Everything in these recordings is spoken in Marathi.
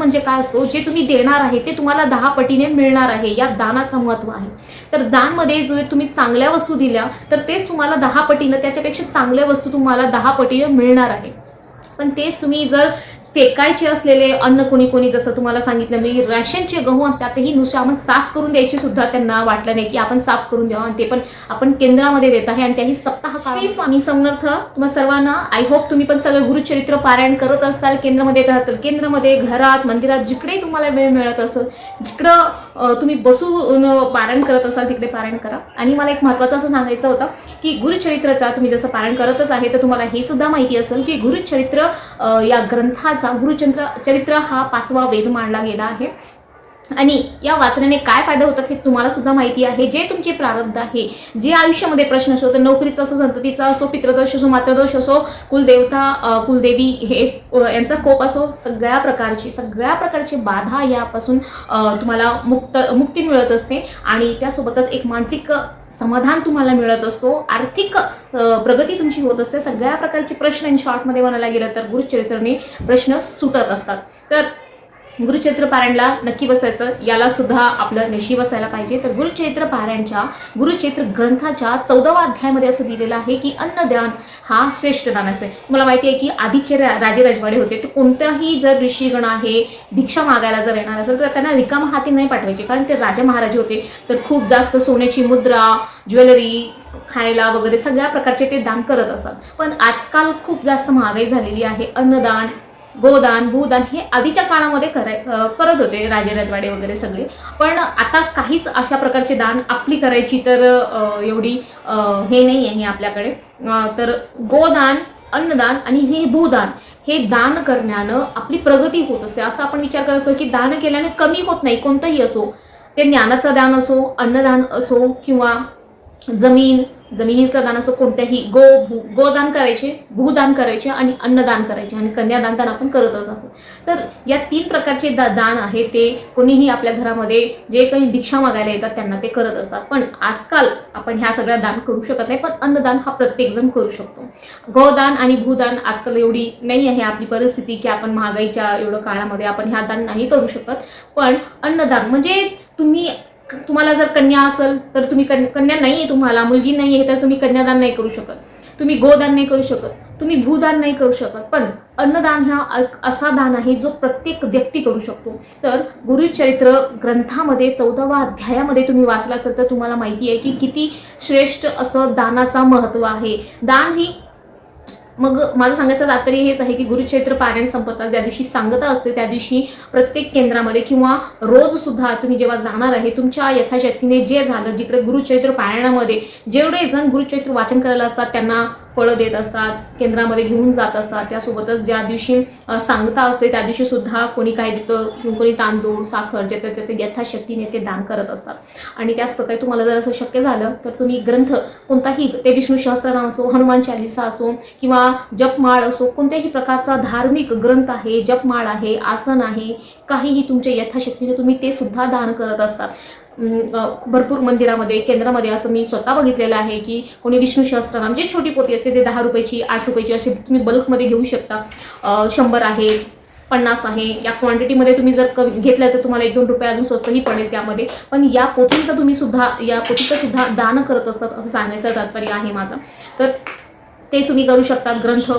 म्हणजे काय असतो? जे तुम्ही देणार आहे ते तुम्हाला दहा पटीने मिळणार आहे. या दानाचं महत्त्व आहे. तर दानमध्ये जो तुम्ही चांगल्या वस्तू दिल्या तर तेच तुम्हाला दहा पटीनं त्याच्यापेक्षा चांगल्या वस्तू तुम्हाला दहा पटीने मिळणार आहे. पण तेच तुम्ही जर फेकायचे असलेले अन्न कोणी कोणी जसं तुम्हाला सांगितलं मी रॅशनचे गहू आणि त्यातही नुसते आपण साफ करून द्यायची सुद्धा त्यांना वाटलं नाही की आपण साफ करून द्यावं. आणि ते पण आपण केंद्रामध्ये देत आहे आणि त्याही सप्ताह श्री स्वामी समर्थ तुम्हाला सर्वांना आय होप तुम्ही पण सगळं गुरुचरित्र पारायण करत असताल केंद्रामध्ये येत असाल. केंद्रामध्ये घरात मंदिरात जिकडे तुम्हाला वेळ मिळत असेल जिकडं तुम्ही बसून पारायण करत असाल तिकडे पारायण करा. आणि मला एक महत्त्वाचं असं सांगायचं होतं की गुरुचरित्राचा तुम्ही जसं पारायण करतच आहे तर तुम्हाला हे सुद्धा माहिती असेल की गुरुचरित्र या ग्रंथात ग्रंथाचा गुरुचंद्र चरित्र हा पाचवा वेद मानला गेला आहे. आणि या वाचण्याने काय फायदा होतात हे तुम्हाला सुद्धा माहिती आहे. जे तुमचे प्रारब्ध आहे जे आयुष्यामध्ये प्रश्न असो तर नोकरीचा असो संततीचा असो पितृदोष असो मातृदोष असो कुलदेवता कुलदेवी हे यांचा कोप असो सगळ्या प्रकारची सगळ्या प्रकारची बाधा यापासून तुम्हाला मुक्त मुक्ती मिळत असते. आणि त्यासोबतच एक मानसिक समाधान तुम्हाला मिळत असतो. आर्थिक प्रगती तुमची होत असते. सगळ्या प्रकारचे प्रश्न इन शॉर्टमध्ये म्हणायला गेलं तर गुरुचरित्रने प्रश्न सुटत असतात. तर गुरुक्षेत्र पारायणला नक्की बसायचं याला सुद्धा आपलं नशीब असायला पाहिजे. तर गुरुक्षेत्र पारायणच्या गुरुक्षेत्र ग्रंथाच्या चौदावा अध्यायामध्ये असं दिलेलं आहे की अन्नदान हा श्रेष्ठ दान असे तुम्हाला माहिती आहे की आधीचे राजे राजवाडे होते. तर कोणताही जर ऋषीगण आहे भिक्षा मागायला जर येणार असेल तर त्यांना रिकाम हाती नाही पाठवायचे. कारण ते राजा महाराजे होते. तर खूप जास्त सोन्याची मुद्रा ज्वेलरी खायला वगैरे सगळ्या प्रकारचे ते दान करत असतात. पण आजकाल खूप जास्त महागाई झालेली आहे. अन्नदान गोदान भूदान हे आधीच्या काळामध्ये कराय करत होते राजे राजवाडे वगैरे सगळे. पण आता काहीच अशा प्रकारचे दान आपली करायची तर एवढी हे नाही आहे आपल्याकडे. तर गोदान अन्नदान आणि हे भूदान हे दान करण्यानं आपली प्रगती होत असते. असं आपण विचार करत असतो की दान केल्याने कमी होत नाही कोणतंही असो. ते ज्ञानाचं दान असो अन्नदान असो किंवा जमीन जमिनीचं दान असो कोणत्याही गो भू गोदान करायचे भूदान करायचे आणि अन्नदान करायचे आणि कन्यादान दान आपण करतच आहोत. तर या तीन प्रकारचे दा दान आहे ते कोणीही आपल्या घरामध्ये जे काही भिक्षा मागायला येतात त्यांना ते करत असतात. पण आजकाल आपण ह्या सगळ्या दान करू शकत नाही पण अन्नदान हा प्रत्येकजण करू शकतो. गोदान आणि भूदान आजकाल एवढी नाही आहे आपली परिस्थिती की आपण महागाईच्या एवढं काळामध्ये आपण ह्या दान नाही करू शकत. पण अन्नदान म्हणजे तुम्ही तुम्हाला जर कन्या असेल तर तुम्ही कन्या कन्या नाही आहे तुम्हाला मुलगी नाही आहे तर तुम्ही कन्यादान नाही करू शकत. तुम्ही गोदान नाही करू शकत. तुम्ही भूदान नाही करू शकत. पण अन्नदान हा असा दान आहे जो प्रत्येक व्यक्ती करू शकतो. तर गुरुचरित्र ग्रंथामध्ये चौदावा अध्यायामध्ये तुम्ही वाचला असेल तर तुम्हाला माहिती आहे की किती श्रेष्ठ असं दानाचा महत्त्व आहे. दान ही मग माझं सांगायचं तात्पर्य हेच आहे की गुरुक्षेत्र पारायण संपतात ज्या दिवशी सांगता असते त्या दिवशी प्रत्येक केंद्रामध्ये किंवा रोज सुद्धा तुम्ही जेव्हा जाणार आहे तुमच्या यथाशक्तीने जे झालं जिकडे गुरुक्षेत्र पारायणामध्ये जेवढे जण गुरुचरित्र वाचन करायला असतात त्यांना फळं देत असतात केंद्रामध्ये घेऊन जात असतात. त्यासोबतच ज्या दिवशी सांगता असते त्या दिवशी सुद्धा कोणी काय देतं कोणी तांदूळ साखर जे त्याच्या ते यथाशक्तीने ते दान करत असतात. आणि त्याच प्रकारे तुम्हाला जर असं शक्य झालं तर तुम्ही ग्रंथ कोणताही ते विष्णू सहस्त्रनाम असो हनुमान चालिसा असो किंवा जपमाळ असो कोणत्याही प्रकारचा धार्मिक ग्रंथ आहे जपमाळ आहे आसन आहे काहीही तुमच्या यथाशक्तीने तुम्ही ते सुद्धा दान करत असतात. भरपूर मंदिरामध्ये केंद्रामध्ये असं मी स्वतः बघितलेलं आहे की कोणी विष्णू सहस्त्रनाम जे छोटी पोती असते ते दहा रुपयाची आठ रुपयाची असे तुम्ही बल्कमध्ये घेऊ शकता. शंभर आहे पन्नास आहे. या क्वांटिटीमध्ये तुम्ही जर क घेतलं तर तुम्हाला एक दोन रुपये अजून स्वस्तही पडेल त्यामध्ये. पण या पोथींचा तुम्ही सुद्धा या पोथीचं सुद्धा दान करत असतात असं सांगायचं तात्पर्य आहे माझा. तर ते तुम्ही करू शकता ग्रंथ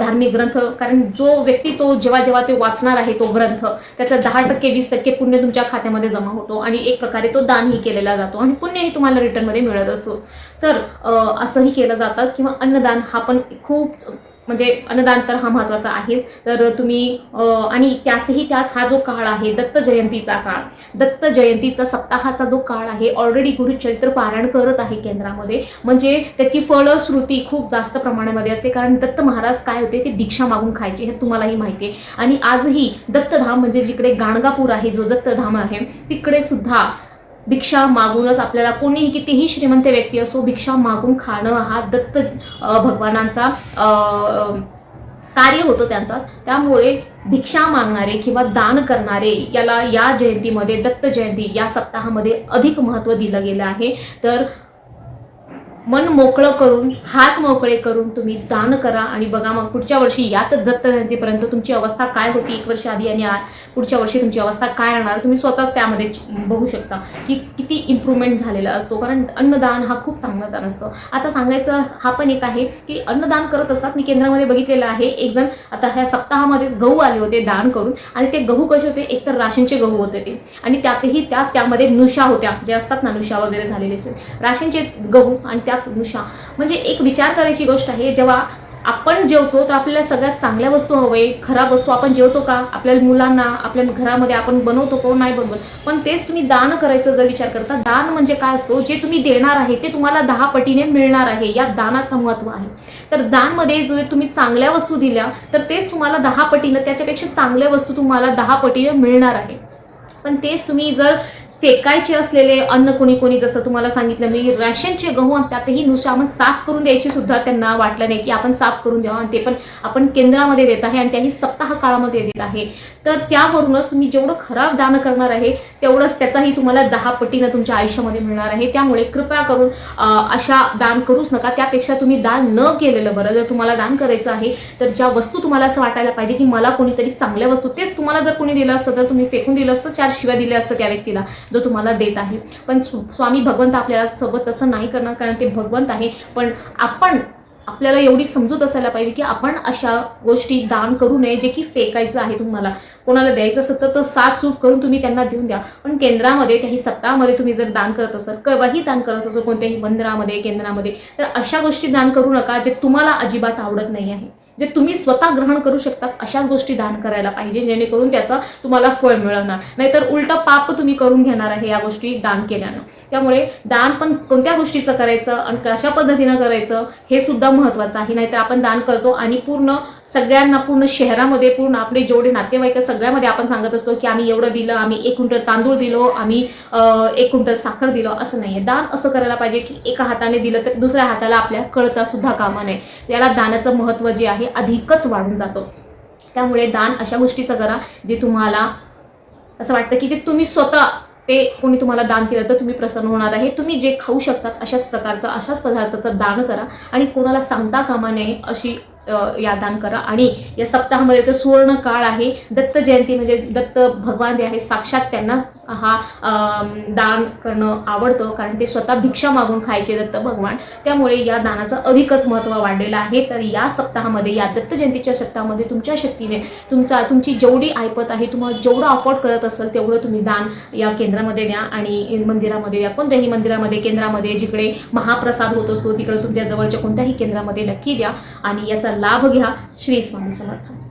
धार्मिक ग्रंथ. कारण जो व्यक्ती तो जेव्हा जेव्हा ते वाचणार आहे तो ग्रंथ त्याचा दहा टक्के वीस टक्के पुण्य तुमच्या खात्यामध्ये जमा होतो आणि एक प्रकारे तो दानही केलेला जातो आणि पुण्यही तुम्हाला रिटर्नमध्ये मिळत असतो. तर असंही केलं जातं किंवा अन्नदान हा पण खूप म्हणजे अन्नदान तर हा महत्त्वाचा आहेच. तर तुम्ही आणि त्यातही त्यात हा जो काळ आहे दत्त जयंतीचा काळ. दत्त जयंतीचा सप्ताहाचा जो काळ आहे ऑलरेडी गुरुचरित्र पारायण करत आहे केंद्रामध्ये. म्हणजे त्याची फळश्रुती खूप जास्त प्रमाणामध्ये असते. कारण दत्त महाराज काय होते ते दीक्षा मागून खायचे हे तुम्हालाही माहिती आहे. आणि आजही दत्तधाम म्हणजे जिकडे गाणगापूर आहे जो दत्तधाम आहे तिकडे सुद्धा भिक्षा मागूनच आपल्याला कोणीही कितीही श्रीमंत व्यक्ती असो भिक्षा मागून खाणं हा दत्त भगवानांचा कार्य होतं त्यांचा. त्यामुळे भिक्षा मागणारे किंवा दान करणारे याला या जयंतीमध्ये दत्त जयंती या सप्ताहामध्ये अधिक महत्त्व दिलं गेलं आहे. तर मन मोकळं करून हात मोकळे करून तुम्ही दान करा आणि बघा मग पुढच्या वर्षी यात दत्त जयंतीपर्यंत तुमची अवस्था काय होती? एक वर्ष आधी आणि पुढच्या वर्षी तुमची अवस्था काय राहणार? तुम्ही स्वतःच त्यामध्ये बघू शकता की किती इम्प्रूव्हमेंट झालेला असतो. कारण अन्नदान हा खूप चांगला दान असतो. आता सांगायचं हा पण एक आहे की अन्नदान करत असतात. मी केंद्रामध्ये बघितलेलं आहे. एक जण आता ह्या सप्ताहामध्येच गहू आले होते दान करून आणि ते गहू कसे होते? एक तर राशनचे गहू होते ते. आणि त्यातही त्या त्यामध्ये नुशा होत्या. जे असतात ना नुशा वगैरे झालेले असते राशनचे गहू आणि त्यात नुशा. म्हणजे एक विचार करायची गोष्ट आहे जेव्हा आपण जेवतो तर आपल्याला सगळ्यात चांगल्या वस्तू हवे खराब वस्तू आपण जेवतो का? आपल्या मुलांना आपल्या घरामध्ये आपण बनवतो कोण नाही बनवत? पण तेच तुम्ही दान करायचं जर विचार करता दान म्हणजे काय असतो? जे तुम्ही देणार आहे ते तुम्हाला दहा पटीने मिळणार आहे या दानाचं महत्त्व आहे. तर दानमध्ये जर तुम्ही चांगल्या वस्तू दिल्या तर तेच तुम्हाला दहा पटीनं त्याच्यापेक्षा चांगल्या वस्तू तुम्हाला दहा पटीने मिळणार आहे. पण तेच तुम्ही जर फेकायचे असलेले अन्न कोणी कोणी जसं तुम्हाला सांगितलं मी रॅशनचे गहू त्यातही नुसतं आपण साफ करून द्यायची सुद्धा त्यांना वाटलं नाही की आपण साफ करून द्यावं. आणि ते पण आपण केंद्रामध्ये देत आहे आणि त्याही सप्ताह काळामध्ये देत आहे. तर त्यावरूनच तुम्ही जेवढं खराब दान करणार आहे तेवढंच त्याचाही तुम्हाला दहा पटीनं तुमच्या आयुष्यामध्ये मिळणार आहे. त्यामुळे कृपया करून अशा दान करूच नका. त्यापेक्षा तुम्ही दान न केलेलं बरं. जर तुम्हाला दान करायचं आहे तर ज्या वस्तू तुम्हाला असं वाटायला पाहिजे की मला कोणीतरी चांगल्या वस्तू तेच तुम्हाला जर कोणी दिलं असतं तर तुम्ही फेकून दिलं असतं चार शिव्या दिल्या असतं त्या व्यक्तीला. जो तुम्हाला देत आहे. पण स्वामी भगवंत आपल्याला सोबत तसं नाही करणार कारण ते भगवंत आहे. पण आपण आपल्याला एवढी समजूत असायला पाहिजे की आपण अशा गोष्टी दान करू नये जे की फेकायचं आहे तुम्हाला. कोणाला द्यायचं असेल तर तो साफसूफ करून तुम्ही त्यांना देऊन द्या. पण केंद्रामध्ये त्याही सप्ताहामध्ये तुम्ही जर दान करत असाल केव्हाही दान करत असो कोणत्याही मंदिरामध्ये केंद्रामध्ये तर अशा गोष्टी दान करू नका जे तुम्हाला अजिबात आवडत नाही आहे. जे तुम्ही स्वतः ग्रहण करू शकतात अशाच गोष्टी दान करायला पाहिजे जेणेकरून त्याचा तुम्हाला फळ मिळवणार नाहीतर उलटं पाप तुम्ही करून घेणार आहे या गोष्टी दान केल्यानं. त्यामुळे दान पण कोणत्या गोष्टीचं करायचं आणि कशा पद्धतीनं करायचं हे सुद्धा महत्त्वाचं आहे. नाहीतर आपण दान करतो आणि पूर्ण सगळ्यांना पूर्ण शहरामध्ये पूर्ण आपले जेवढे नातेवाईक सगळ्यामध्ये आपण सांगत असतो की आम्ही एवढं दिलं आम्ही एक क्विंटल तांदूळ दिलो आम्ही एक क्विंटल साखर दिलं असं नाही आहे दान असं करायला पाहिजे की एका हाताने दिलं तर दुसऱ्या हाताला आपल्या कळता सुद्धा कामा नये. याला दानाचं महत्त्व जे आहे अधिकच वाढून जातं. त्यामुळे दान अशा गोष्टीचं करा जे तुम्हाला असं वाटतं की जे तुम्ही स्वतः ते कोणी तुम्हाला दान केलं तर तुम्ही प्रसन्न होणार आहे. तुम्ही जे खाऊ शकतात अशाच प्रकारचं अशाच पदार्थाचं दान करा. आणि कोणाला सांगता कामा नये अशी यादान या दान करा. आणि या सप्ताहामध्ये तर सुवर्ण काळ आहे. दत्त जयंती म्हणजे दत्त भगवान जे आहे साक्षात त्यांना हा दान करणं आवडतं. कारण ते स्वतः भिक्षा मागून खायचे दत्त भगवान. त्यामुळे या दानाचं अधिकच महत्त्व वाढलेलं आहे. तर या सप्ताहामध्ये या दत्त जयंतीच्या सप्ताहामध्ये तुमच्या शक्तीने तुमचा तुमची जेवढी ऐपत आहे तुम्हाला जेवढं अफोर्ड करत असेल तेवढं तुम्ही दान या केंद्रामध्ये द्या. आणि मंदिरामध्ये द्या कोणत्याही मंदिरामध्ये केंद्रामध्ये जिकडे महाप्रसाद होत असतो तिकडे तुमच्या जवळच्या कोणत्याही केंद्रामध्ये नक्की द्या. आणि याचा लाभ घ्या श्री स्वामी समर्थ.